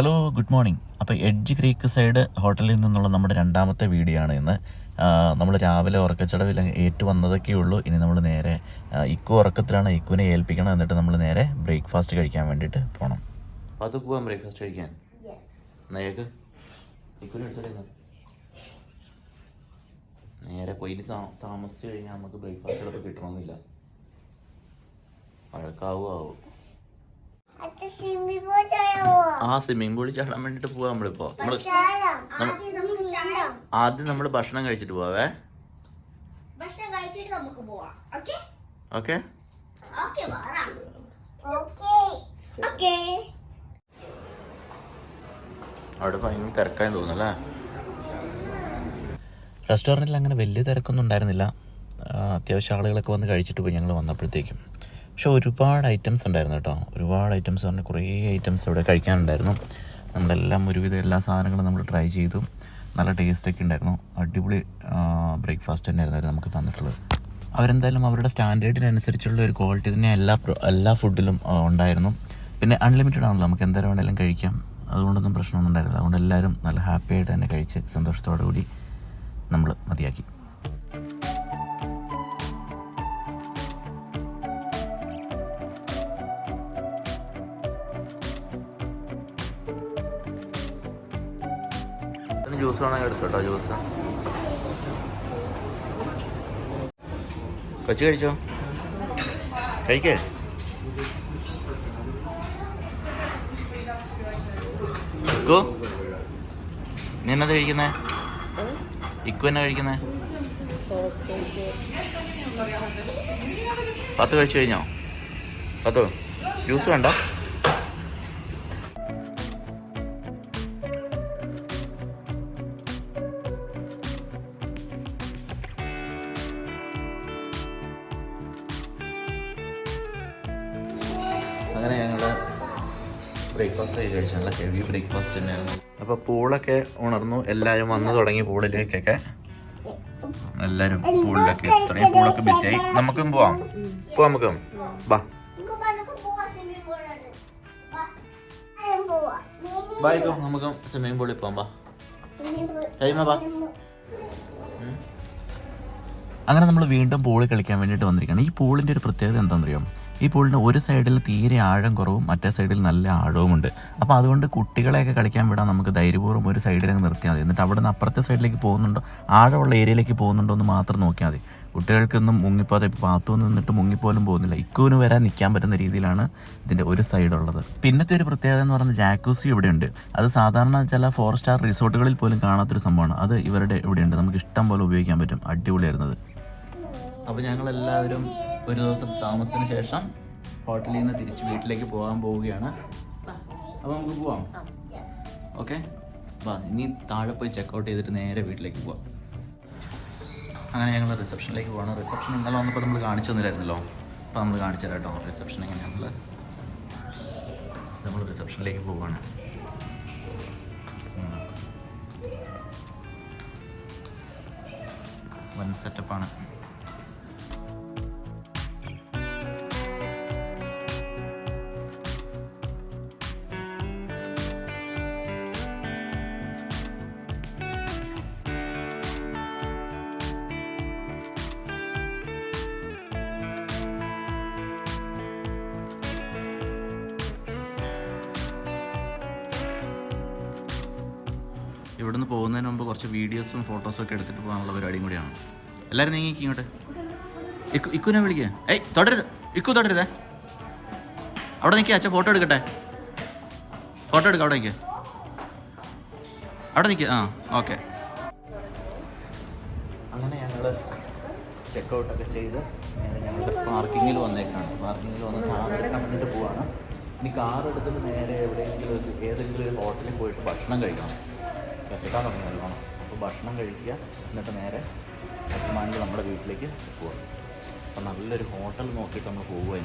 Hello good morning അപ്പോൾ edge creek side ഹോട്ടലിൽ നിന്നുള്ള നമ്മുടെ രണ്ടാമത്തെ വീഡിയോ ആണ് ഇന്ന് നമ്മൾ രാവിലെ ഉറക്കച്ചടവിൽ ഏറ്റു വന്നതൊക്കെ ഉള്ളൂ. ഇനി നമ്മൾ നേരെ ഇക്കു ഉറക്കത്തിലാണ് ഇക്കുവിനെ ഏൽപ്പിക്കണം. എന്നിട്ട് നമ്മൾ നേരെ ബ്രേക്ക്ഫാസ്റ്റ് കഴിക്കാൻ വേണ്ടിയിട്ട് പോകണം അപ്പോൾ അത് പോവാം ബ്രേക്ക്ഫാസ്റ്റ് കഴിക്കാൻ. നേക്ക് ഇക്കുവിനെ എടുത്തിരുന്നു നേരെ പോയി. ഇനി താമസിച്ച് കഴിഞ്ഞാൽ നമുക്ക് ബ്രേക്ക്ഫാസ്റ്റ് കിട്ടണമെന്നില്ല. വഴക്കാവോ ആവോ അത് സ്വിമ്മിംഗ് പൂൾ ചെയ്യാവോ? ആ സ്വിമ്മിംഗ് പൂളിൽ ചാടാൻ വേണ്ടിട്ട് പോവാ നമ്മളിപ്പോ. നമ്മൾ. ആദ്യം നമ്മൾ ഭക്ഷണം കഴിച്ചിട്ട് പോവാവേ. ഭക്ഷണം കഴിച്ചിട്ട് നമുക്ക് പോവാം. ഓക്കെ? ഓക്കെ? ഓക്കെ വരാം ഓക്കെ. ഓക്കെ. അവിടെ ഭയങ്കര തിരക്കായി തോന്നുന്നല്ലേ? റെസ്റ്റോറന്റിൽ അങ്ങനെ വലിയ തിരക്കൊന്നും ഉണ്ടായിരുന്നില്ല. അത്യാവശ്യം ആളുകളൊക്കെ വന്ന് കഴിച്ചിട്ട് പോയി ഞങ്ങൾ വന്നപ്പോഴത്തേക്കും. പക്ഷെ ഒരുപാട് ഐറ്റംസ് ഉണ്ടായിരുന്നു കേട്ടോ. ഒരുപാട് ഐറ്റംസ് പറഞ്ഞാൽ കുറേ ഐറ്റംസ് ഇവിടെ കഴിക്കാനുണ്ടായിരുന്നു. നമ്മളെല്ലാം ഒരുവിധം എല്ലാ സാധനങ്ങളും നമ്മൾ ട്രൈ ചെയ്തു. നല്ല ടേസ്റ്റൊക്കെ ഉണ്ടായിരുന്നു. അടിപൊളി ബ്രേക്ക്ഫാസ്റ്റ് തന്നെയായിരുന്നു നമുക്ക് തന്നിട്ടുള്ളത്. അവരെന്തായാലും അവരുടെ സ്റ്റാൻഡേർഡിനനുസരിച്ചുള്ള ഒരു ക്വാളിറ്റി തന്നെ എല്ലാ എല്ലാ ഫുഡിലും ഉണ്ടായിരുന്നു. പിന്നെ അൺലിമിറ്റഡ് ആണല്ലോ. നമുക്ക് എന്തായാലും വേണമെങ്കിലും കഴിക്കാം. അതുകൊണ്ടൊന്നും പ്രശ്നമൊന്നും ഉണ്ടായിരുന്നില്ല. അതുകൊണ്ട് എല്ലാവരും നല്ല ഹാപ്പിയായിട്ട് തന്നെ കഴിച്ച് സന്തോഷത്തോടു കൂടി നമ്മൾ മതിയാക്കി. ജ്യൂസ് വേണമെങ്കിൽ എടുത്തോട്ടോ ജ്യൂസ്. കൊച്ചു കഴിച്ചോ? കഴിക്കേ. ഇക്കു? നീ കഴിക്കുന്നേ? ഇക്കു എന്നാ കഴിക്കുന്നേ? പത്ത് കഴിച്ചു കഴിഞ്ഞോ? പത്തോ. ജ്യൂസ് വേണ്ട? അങ്ങനെ ഞങ്ങൾ ബ്രേക്ക്ഫാസ്റ്റ് കഴിച്ചു. നല്ല ഹെവി ബ്രേക്ക്ഫാസ്റ്റ് തന്നെയായിരുന്നു. അപ്പോൾ പൂളൊക്കെ ഉണർന്നു. എല്ലാവരും വന്നു തുടങ്ങി പൂളിലേക്കൊക്കെ. എല്ലാവരും പൂളിലൊക്കെ തുടങ്ങി. പൂളൊക്കെ ബിസിയായി നമുക്കും പോവാം. പോവാം നമുക്കും. ബാ വാ, നമുക്ക് സ്വിമ്മിംഗ് പൂളിൽ പോവാം. ബാ അങ്ങനെ നമ്മൾ വീണ്ടും പൂളിൽ കളിക്കാൻ വേണ്ടിയിട്ട് വന്നിരിക്കുകയാണ്. ഈ പൂളിന്റെ ഒരു പ്രത്യേകത എന്താണെന്നറിയാം? ഈ പൂളിന് ഒരു സൈഡിൽ തീരെ ആഴം കുറവും മറ്റേ സൈഡിൽ നല്ല ആഴവുമുണ്ട്. അപ്പോൾ അതുകൊണ്ട് കുട്ടികളെയൊക്കെ കളിക്കാൻ വിടാൻ നമുക്ക് ധൈര്യപൂർവം ഒരു സൈഡിലങ്ങ് നിർത്തിയാൽ മതി. എന്നിട്ട് അവിടെ നിന്ന് അപ്പുറത്തെ സൈഡിലേക്ക് പോകുന്നുണ്ടോ ആഴമുള്ള ഏരിയയിലേക്ക് പോകുന്നുണ്ടോ എന്ന് മാത്രം നോക്കിയാൽ മതി. കുട്ടികൾക്കൊന്നും മുങ്ങിപ്പോതെ പാത്തു നിന്നിട്ട് മുങ്ങിപ്പോലും പോകുന്നില്ല. ഇക്കുവിന് വരെ നിൽക്കാൻ പറ്റുന്ന രീതിയിലാണ് ഇതിന്റെ ഒരു സൈഡുള്ളത് പിന്നത്തെ ഒരു പ്രത്യേകത എന്ന് പറയുന്നത് ജാക്കൂസി ഇവിടെയുണ്ട്. അത് സാധാരണ ചില ഫോർ സ്റ്റാർ റിസോർട്ടുകളിൽ പോലും കാണാത്തൊരു സംഭവമാണ്. അത് ഇവരുടെ ഇവിടെയുണ്ട്. നമുക്ക് ഇഷ്ടം പോലെ ഉപയോഗിക്കാൻ പറ്റും. അടിപൊളിയായിരുന്നത് അപ്പോൾ ഞങ്ങൾ എല്ലാവരും ഒരു ദിവസം താമസത്തിന് ശേഷം ഹോട്ടലിൽ നിന്ന് തിരിച്ച് വീട്ടിലേക്ക് പോകാൻ പോവുകയാണ്. അപ്പോൾ നമുക്ക് പോവാം. ഓക്കെ വാ ഇനി താഴെ പോയി ചെക്കൗട്ട് ചെയ്തിട്ട് നേരെ വീട്ടിലേക്ക് പോവാം. അങ്ങനെ ഞങ്ങൾ റിസപ്ഷനിലേക്ക് പോകണം റിസപ്ഷൻ ഇന്നലെ വന്നപ്പോൾ നമ്മൾ കാണിച്ചു തന്നില്ലായിരുന്നല്ലോ. അപ്പോൾ നമ്മൾ കാണിച്ചു തരാം കേട്ടോ. റിസപ്ഷൻ എങ്ങനെയാണുള്ളത് നമ്മൾ റിസപ്ഷനിലേക്ക് പോവുകയാണ്. വൻ സെറ്റപ്പാണ് ഇവിടുന്ന് പോകുന്നതിന് മുമ്പ് കുറച്ച് വീഡിയോസും ഫോട്ടോസും ഒക്കെ എടുത്തിട്ട് പോകാനുള്ള പരിപാടിയും കൂടിയാണ്. എല്ലാവരും നീങ്ങി ഇങ്ങോട്ട്. ഇക്കു ഇക്കുനെ വിളിക്കുക ഏയ് തൊടരുത്. ഇക്കു തൊടരുതേ. അവിടെ നിൽക്കുക അച്ഛൻ ഫോട്ടോ എടുക്കട്ടെ. ഫോട്ടോ എടുക്കാം അവിടെ നിൽക്കുക അവിടെ നിൽക്കുക ആ ഓക്കെ. അങ്ങനെ ഞങ്ങൾ ചെക്കൗട്ടൊക്കെ ചെയ്ത് ഞങ്ങളുടെ പാർക്കിങ്ങിൽ വന്നേക്കാണ്. പാർക്കിങ്ങിൽ വന്ന് കാർ കണ്ടിട്ട് പോവാണ്. ഇനി കാർ എടുത്തിട്ട് നേരെ എവിടെയെങ്കിലും ഏതെങ്കിലും ഒരു ഹോട്ടലിൽ പോയിട്ട് ഭക്ഷണം കഴിക്കണം. വിശക്കാൻ തുടങ്ങി നല്ലോണം അപ്പോൾ ഭക്ഷണം കഴിക്കുക എന്നിട്ട് നേരെ അച്ഛമാണെങ്കിൽ നമ്മുടെ വീട്ടിലേക്ക് പോവുക. അപ്പോൾ നല്ലൊരു ഹോട്ടൽ നോക്കിയിട്ട് നമ്മൾ പോവുക